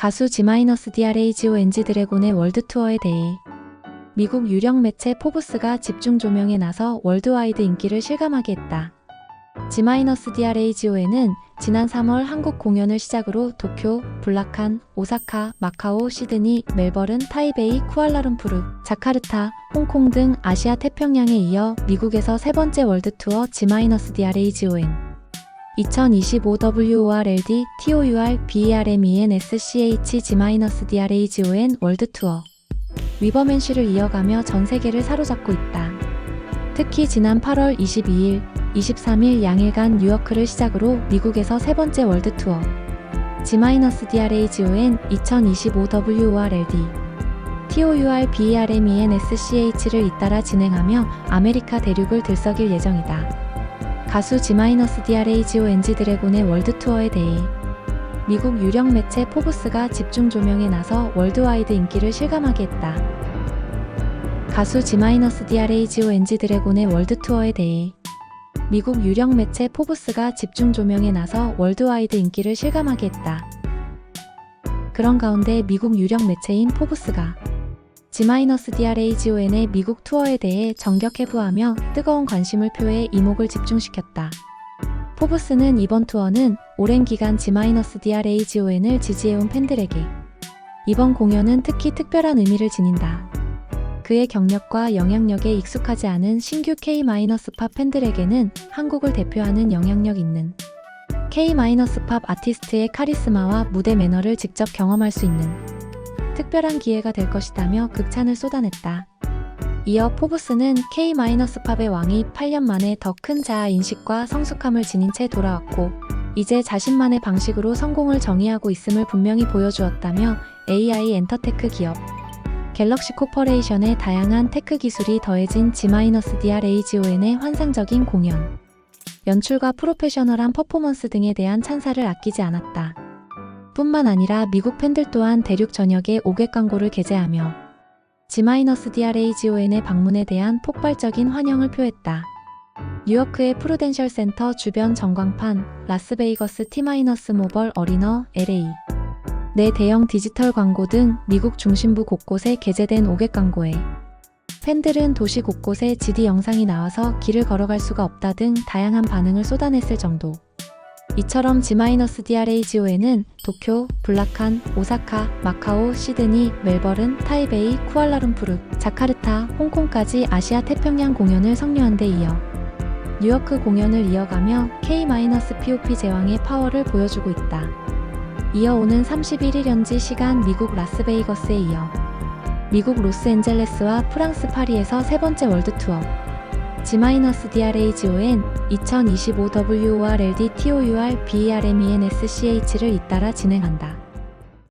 가수 G-DRAGONG 드래곤의 월드 투어에 대해 미국 유력 매체 포브스가 집중 조명에 나서 월드와이드 인기를 실감하게 했다. G-DRAGON은 지난 3월 한국 공연을 시작으로 도쿄, 불라칸, 오사카, 마카오, 시드니, 멜버른, 타이베이, 쿠알라룸푸르, 자카르타, 홍콩 등 아시아 태평양에 이어 미국에서 세 번째 월드 투어 G-DRAGON 2025 WORLD TOUR BERMENSCH G-DRAGON 월드 투어 위버맨쉬를 이어가며 전 세계를 사로잡고 있다. 특히 지난 8월 22일, 23일 양일간 뉴요크를 시작으로 미국에서 세 번째 월드 투어 G-DRAGON 2025 WORLD TOUR BERMENSCH를 잇따라 진행하며 아메리카 대륙을 들썩일 예정이다. 가수 G-DRAGONG 드래곤의 월드 투어에 대해 미국 유력 매체 포브스가 집중 조명에 나서 월드와이드 인기를 실감하게 했다. 가수 G-DRAGONG 드래곤의 월드 투어에 대해 미국 유력 매체 포브스가 집중 조명에 나서 월드와이드 인기를 실감하게 했다. 그런 가운데 미국 유력 매체인 포브스가 G-DRAGON의 미국 투어에 대해 정격 해부하며 뜨거운 관심을 표해 이목을 집중시켰다. 포브스는 이번 투어는 오랜 기간 G-DRAGON을 지지해온 팬들에게 이번 공연은 특히 특별한 의미를 지닌다. 그의 경력과 영향력에 익숙하지 않은 신규 K-팝 팬들에게는 한국을 대표하는 영향력 있는 K-팝 아티스트의 카리스마와 무대 매너를 직접 경험할 수 있는 특별한 기회가 될 것이다며 극찬을 쏟아냈다. 이어 포브스는 K-팝의 왕이 8년 만에 더 큰 자아 인식과 성숙함을 지닌 채 돌아왔고, 이제 자신만의 방식으로 성공을 정의하고 있음을 분명히 보여주었다며 AI 엔터테크 기업 갤럭시 코퍼레이션의 다양한 테크 기술이 더해진 G-DRAGON의 환상적인 공연, 연출과 프로페셔널한 퍼포먼스 등에 대한 찬사를 아끼지 않았다. 뿐만 아니라 미국 팬들 또한 대륙 전역에 5개 광고를 게재하며 G-DRAGON의 방문에 대한 폭발적인 환영을 표했다. 뉴요크의 프루덴셜 센터 주변 전광판, 라스베이거스 T-모벌 어리너, LA. 내 대형 디지털 광고 등 미국 중심부 곳곳에 게재된 5개 광고에 팬들은 도시 곳곳에 GD 영상이 나와서 길을 걸어갈 수가 없다 등 다양한 반응을 쏟아냈을 정도. 이처럼 G-DRAGON은 도쿄, 불라칸, 오사카, 마카오, 시드니, 멜버른, 타이베이, 쿠알라룸푸르, 자카르타, 홍콩까지 아시아 태평양 공연을 성료한 데 이어 뉴요크 공연을 이어가며 K-POP 제왕의 파워를 보여주고 있다. 이어오는 31일 현지 시간 미국 라스베이거스에 이어 미국 로스앤젤레스와 프랑스 파리에서 세 번째 월드 투어 G-DRAGON 2025 WORLD TOUR BERMENSCH를 잇따라 진행한다.